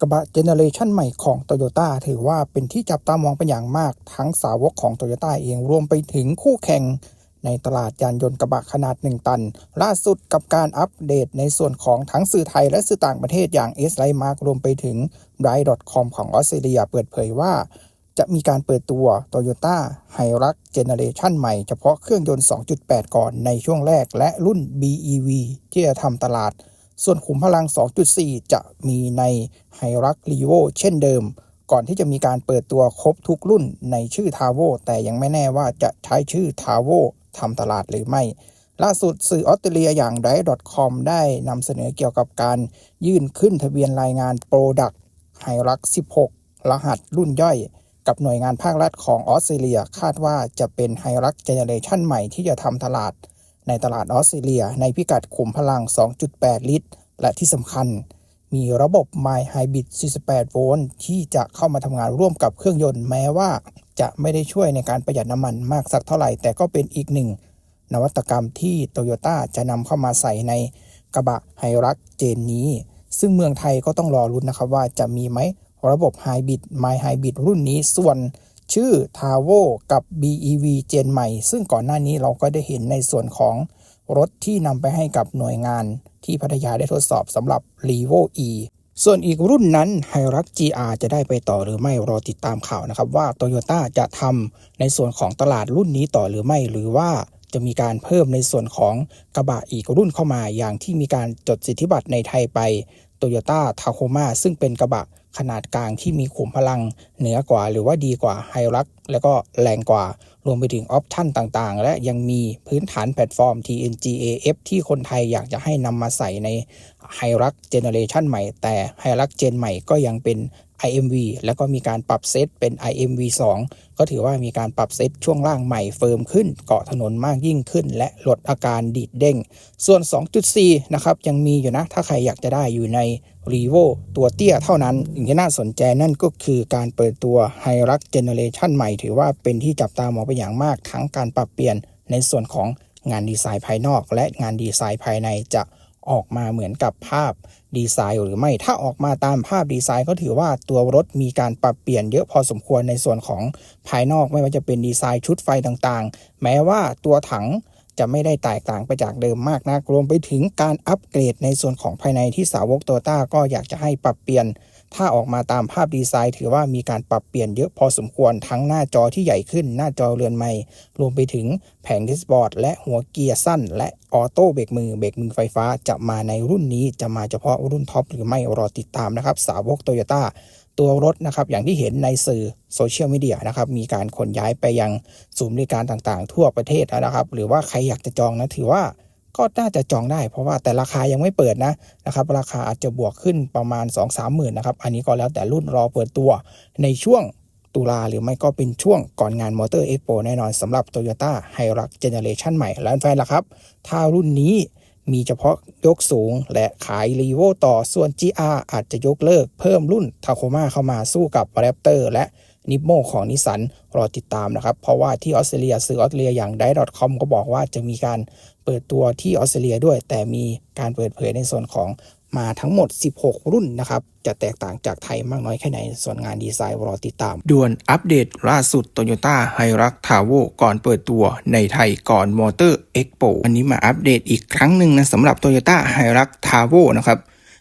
กระบะเจเนอเรชันใหม่ของโตโยต้าถือว่าเป็นที่จับตามองเป็นอย่างมาก ทั้งสาวกของโตโยต้าเองรวมไปถึงคู่แข่ง ในตลาดยานยนต์กระบะขนาด 1 ตัน ล่าสุดกับการอัปเดตในส่วนของทั้งสื่อไทยและสื่อต่างประเทศอย่าง S l i ม e Mark รวมไปถึง r i d e c o m ของออสเตรเลียเปิดเผยว่า จะมีการเปิดตัว Toyota h i r u x Generation ใหม่เฉพาะเครื่องยนต์ 2.8 ก่อนในช่วงแรกและรุ่น BEV ที่จะทำตลาด ส่วนขุมพลัง 2.4 จะมีใน h i r u x r e v o เช่นเดิม ก่อนที่จะมีการเปิดตัวครบทุกรุ่นในชื่อ t a v o แต่ยังไม่แน่ว่าจะใช้ชื่อ t a v o ทำตลาดหรือไม่ ล่าสุดสื่อออสเตรเลียอย่าง d i c o m ได้นำเสนอเกี่ยวกับการยื่นขึ้นทะเบียนรายงาน Product h i r u x 16 รหัสรุ่นย่อย กับหน่วยงานภาครัฐของออสเตรเลียคาดว่าจะเป็น h i r u x Generation ใหม่ที่จะทำตลาด ในตลาดออสเตรเลีย ในพิกัดขุมพลัง 2.8 ลิตร และที่สำคัญ มีระบบ My Hybrid 48 โวลต์ที่จะเข้ามาทำงานร่วมกับเครื่องยนต์แม้ว่าจะไม่ได้ช่วยในการประหยัดน้ำมันมากสักเท่าไหร่ แต่ก็เป็นอีกหนึ่ง นวัตกรรมที่โตโยต้าจะนำเข้ามาใส่ในกระบะไฮรักเจนนี้ ซึ่งเมืองไทยก็ต้องรอรุ้นนะครับว่าจะมีไหมระบบไฮบริด My Hybrid รุ่นนี้ส่วน ชื่อ t a v o กับ BEV เจนใหม่ ซึ่งก่อนหน้านี้เราก็ได้เห็นในส่วนของรถที่นำไปให้กับหน่วยงานที่พัทยาได้ทดสอบสำหรับ r e v o E ส่วนอีกรุ่นนั้น h i r u x GR จะได้ไปต่อหรือไม่รอติดตามข่าวนะครับ ว่า Toyota จะทำในส่วนของตลาดรุ่นนี้ต่อหรือไม่ หรือว่าจะมีการเพิ่มในส่วนของกระบะอีกรุ่นเข้ามาอย่างที่มีการจดสิทธิบัตรในไทยไป Toyota Tacoma ซึ่งเป็นกระบะขนาดกลางที่มีขุมพลังเหนือกว่า หรือว่าดีกว่าไฮรักและก็แรงกว่า รวมไปถึงออปชั่นต่างๆ และยังมีพื้นฐานแพลตฟอร์ม TNGAF ที่คนไทยอยากจะให้นำมาใส่ในไฮรักเจเนอเรชันใหม่ แต่ไฮรักเจนใหม่ก็ยังเป็น IMV แล้วก็มีการปรับเซตเป็น IMV 2 ก็ถือว่ามีการปรับเซตช่วงล่างใหม่เฟิร์มขึ้น เกาะถนนมากยิ่งขึ้น และลดอาการดีดเด้ง ส่วน 2.4 นะครับ ยังมีอยู่นะ ถ้าใครอยากจะได้อยู่ใน r e v o ตัวเตี้ยเท่านั้นสิ่งที่น่าสนใจนั่นก็คือการเปิดตัว h i r u x Generation ใหม่ ถือว่าเป็นที่จับตามองไปอย่างมากทั้งการปรับเปลี่ยนในส่วนของงานดีไซน์ภายนอก และงานดีไซน์ภายในจะ ออกมาเหมือนกับภาพดีไซน์หรือไม่ถ้าออกมาตามภาพดีไซน์ก็ถือว่าตัวรถมีการปรับเปลี่ยนเยอะพอสมควรในส่วนของภายนอกไม่ว่าจะเป็นดีไซน์ชุดไฟต่างๆ แม้ว่าตัวถังจะไม่ได้แตกต่างไปจากเดิมมากนักรวมไปถึงการอัปเกรดในส่วนของภายในที่สาวกโตต้าก็อยากจะให้ปรับเปลี่ยน ถ้าออกมาตามภาพดีไซน์ ถือว่ามีการปรับเปลี่ยนเยอะพอสมควรทั้งหน้าจอที่ใหญ่ขึ้น หน้าจอเรือนใหม่รวมไปถึงแผงดิสบอร์ด และหัวเกียร์สั้น และออโต้เบรกมือเบรกมือไฟฟ้าจะมาในรุ่นนี้จะมาเฉพาะรุ่นท็อปหรือไม่รอติดตามนะครับ สาวกโตโยต้าตัวรถนะครับอย่างที่เห็นในสื่อโซเชียลมีเดียนะครับมีการขนย้ายไปยังศูนย์บริการต่างๆ ทั่วประเทศนะครับ หรือว่าใครอยากจะจองนะถือว่า ก็น่าจะจองได้ เพราะว่าแต่ราคายังไม่เปิดนะนะครับ ราคาอาจจะบวกขึ้นประมาณ 2-3หมื่นนะครับ อันนี้ก็แล้วแต่รุ่นรอเปิดตัวในช่วงตุลาหรือไม่ก็เป็นช่วงก่อนงานมอเตอร์เอ็กโปแน่นอนสำหรับ Toyota h i r u x Generation ใหม่แล้วแฟนล่ะครับ ถ้ารุ่นนี้มีเฉพาะยกสูงและขายรีโวต่อส่วน GR อาจจะยกเลิกเพิ่มรุ่นทาโคมาเข้ามาสู้กับ Raptor และนิปโมของนิสันรอติดตามนะครับ เพราะว่าที่ออสเตรเลียสื่อออสเตรเลียอย่าง d i c o m ก็บอกว่าจะมีการ เปิดตัวที่ออสเตรเลียด้วย แต่มีการเปิดเผยในส่วนของมาทั้งหมด 16 รุ่นนะครับ จะแตกต่างจากไทยมากน้อยแค่ไหน ส่วนงานดีไซน์รอติดตาม ด่วนอัปเดตล่าสุด Toyota h i r u x t a v o ก่อนเปิดตัวในไทยก่อน Motor Expo อันนี้มาอัปเดตอีกครั้งหนึ่งนะสำหรับ Toyota h i r u x t a v o นะครับ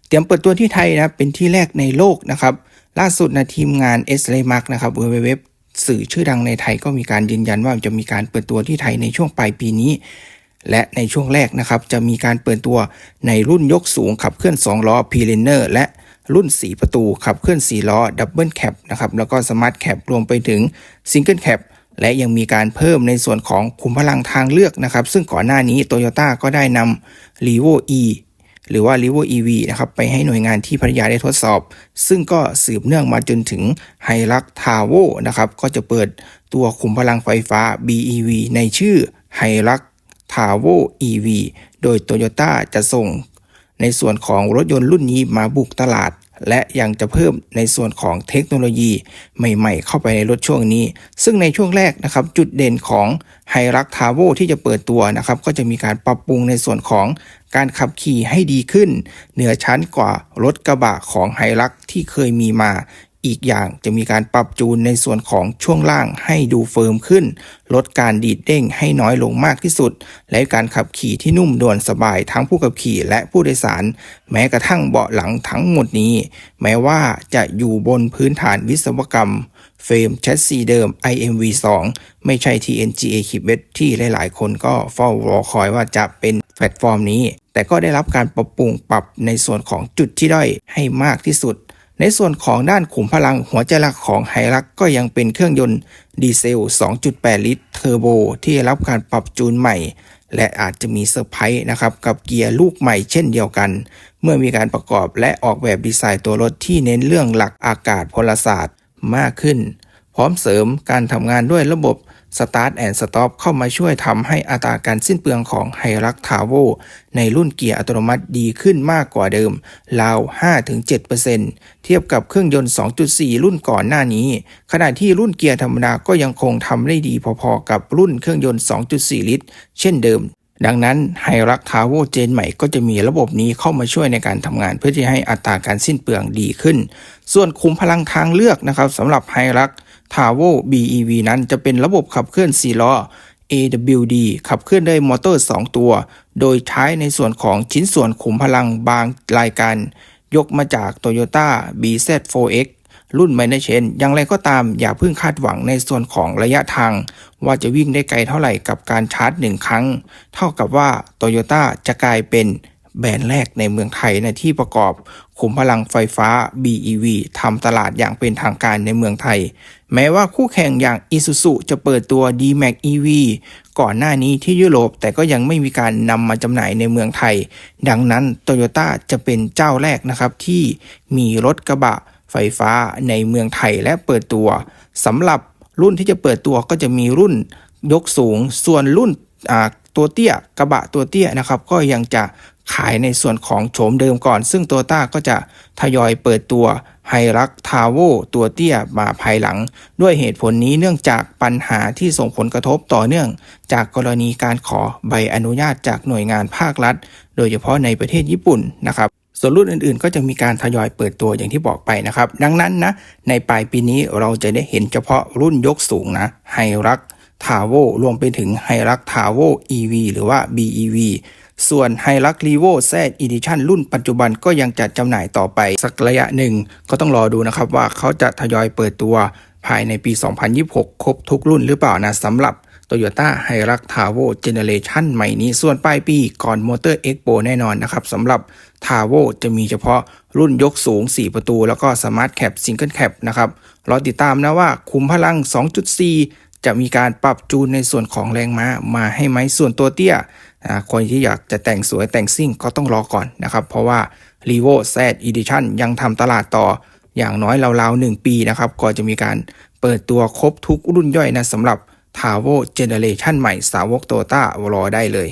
เตรียมเปิดตัวที่ไทยนะเป็นที่แรกในโลกนะครับ ล่าสุดนะทีมงาน s l a m a r k นะครับเว็บสื่อชื่อดังในไทยก็มีการยืนยันว่าจะมีการเปิดตัวที่ไทยในช่วงปลายปีนี้ และในช่วงแรกนะครับจะมีการเปิดตัวในรุ่นยกสูงขับเคลื่อน 2 ล้อ p ีเลนเนอร์และรุ่น 4 ประตูขับเคลื่อน 4 ล้อดับเบิลแคปนะครับแล้วก็สมาร์ทแคปรวมไปถึงซิงเกิลแคปและยังมีการเพิ่มในส่วนของขุมพลังทางเลือกนะครับ ซึ่งก่อนหน้านี้ Toyota ก็ได้นำ r e v o E หรือว่า r i v o EV นะครับไปให้หน่วยงานที่พัทยาได้ทดสอบ ซึ่งก็สืบเนื่องมาจนถึงไฮรักทาโวนะครับก็จะเปิดตัวขุมพลังไฟฟ้า BEV ในชื่อไฮรัก ทาโว EV โดย Toyota จะส่ง ในส่วนของรถยนต์รุ่นนี้มาบุกตลาด และยังจะเพิ่มในส่วนของเทคโนโลยีใหม่ ๆ เข้าไปในรถช่วงนี้ ซึ่งในช่วงแรกนะครับ จุดเด่นของไฮรักทาโวที่จะเปิดตัวนะครับ ก็จะมีการปรับปรุงในส่วนของการขับขี่ให้ดีขึ้น เหนือชั้นกว่ารถกระบะของไฮรักที่เคยมีมา อีกอย่างจะมีการปรับจูนในส่วนของช่วงล่างให้ดูเฟิร์มขึ้น ลดการดีดเด้งให้น้อยลงมากที่สุด และการขับขี่ที่นุ่มนวลสบายทั้งผู้ขับขี่และผู้โดยสาร แม้กระทั่งเบาะหลังทั้งหมดนี้ แม้ว่าจะอยู่บนพื้นฐานวิศวกรรม เฟรมแชสซีเดิม IMV2 ไม่ใช่ TNGA ขีดเวทที่หลาย ๆ คนก็เฝ้ารอคอยว่าจะเป็นแพลตฟอร์มนี้ แต่ก็ได้รับการปรับปรุงปรับในส่วนของจุดที่ด้อยให้มากที่สุด ในส่วนของด้านขุมพลังหัวใจหลักของไฮรักก็ยังเป็นเครื่องยนต์ดีเซล 2.8 ลิตรเทอร์โบที่ได้รับการปรับจูนใหม่ และอาจจะมีเซอร์ไพรส์นะครับกับเกียร์ลูกใหม่เช่นเดียวกัน เมื่อมีการประกอบและออกแบบดีไซน์ตัวรถที่เน้นเรื่องหลักอากาศพลศาสตร์มากขึ้น พร้อมเสริมการทำงานด้วยระบบ Start and Stop เข้ามาช่วยทำให้อัตราการสิ้นเปลืองของไฮรักทาโวในรุ่นเกียร์อัตโนมัติดีขึ้นมากกว่าเดิม ราว 5-7%เทียบกับเครื่องยนต์ 2.4 รุ่นก่อนหน้านี้ ขณะที่รุ่นเกียร์ธรรมดาก็ยังคงทำได้ดีพอๆกับรุ่นเครื่องยนต์ 2.4 ลิตร เช่นเดิมดังนั้นไฮรักทาวเวเจนใหม่ก็จะมีระบบนี้เข้ามาช่วยในการทำงานเพื่อที่ให้อัตราการสิ้นเปลืองดีขึ้น ส่วนคุมพลังทางเลือกนะครับสำหรับไฮรัก ทาวเว BEV นั้นจะเป็นระบบขับเคลื่อน4ล้อ AWD ขับเคลื่อนด้วยมอเตอร์ 2 ตัว โดยใช้ในส่วนของชิ้นส่วนขุมพลังบางรายการ ยกมาจาก Toyota BZ4X รุ่นไมเนเชนอย่างไรก็ตามอย่าเพิ่งคาดหวังในส่วนของระยะทาง ว่าจะวิ่งได้ไกลเท่าไหร่กับการชาร์จหนึ่งครั้ง เท่ากับว่า Toyota จะกลายเป็น แบรนด์แรกในเมืองไทยในที่ประกอบขุมพลังไฟฟ้า BEV ทำตลาดอย่างเป็นทางการในเมืองไทย แม้ว่าคู่แข่งอย่าง Isuzu จะเปิดตัว D-Max EV ก่อนหน้านี้ที่ยุโรปแต่ก็ยังไม่มีการนำมาจำหน่ายในเมืองไทย ดังนั้น Toyota จะเป็นเจ้าแรกนะครับที่มีรถกระบะไฟฟ้าในเมืองไทยและเปิดตัวสำหรับรุ่นที่จะเปิดตัวก็จะมีรุ่นยกสูง ส่วนรุ่นตัวเตี้ยกระบะตัวเตี้ยนะครับ ก็ยังจะ ขายในส่วนของโฉมเดิมก่อน ซึ่งโตต้าก็จะทยอยเปิดตัวไฮรักทาวโวตัวเตี้ยมาภายหลัง ด้วยเหตุผลนี้เนื่องจากปัญหาที่ส่งผลกระทบต่อเนื่อง จากกรณีการขอใบอนุญาตจากหน่วยงานภาครัฐ โดยเฉพาะในประเทศญี่ปุ่นนะครับส่วนรุ่นอื่นๆ ก็จะมีการทยอยเปิดตัวอย่างที่บอกไปนะครับ ดังนั้นนะในปลายปีนี้เราจะได้เห็นเฉพาะรุ่นยกสูงนะไฮรักทาโวรวมไปถึงไฮรักทาโว EV หรือว่า BEV ส่วนไฮรักรีโวแซดอีดิชันรุ่นปัจจุบันก็ยังจัดจำหน่ายต่อไปสักระยะหนึ่ง ก็ต้องรอดูนะครับว่าเขาจะทยอยเปิดตัวภายในปี 2026 ครบทุกรุ่นหรือเปล่านะสำหรับ Toyota h i l u x t a v o Generation ใหม่นี้ ส่วนปลายปีก่อน Motor Expo แน่นอนนะครับสำหรับ t a v o จะมีเฉพาะรุ่นยกสูง 4 ประตู แล้วก็ Smart Cap Single Cap นะครับรอติดตามนะว่าคุมพลัง 2.4 จะมีการปรับจูนในส่วนของแรงม้ามาให้ไหมส่วนตัวเตี้ย คนที่อยากจะแต่งสวยแต่งซิ่งก็ต้องรอก่อนนะครับ เพราะว่า r e v o Z Edition ยังทำตลาดต่ออย่างน้อยราวๆ 1 ปีนะครับ ก็จะมีการเปิดตัวครบทุกรุ่นย่อยนะสำหรับ t a v o Generation ใหม่สาวกโตต้ารอได้เลย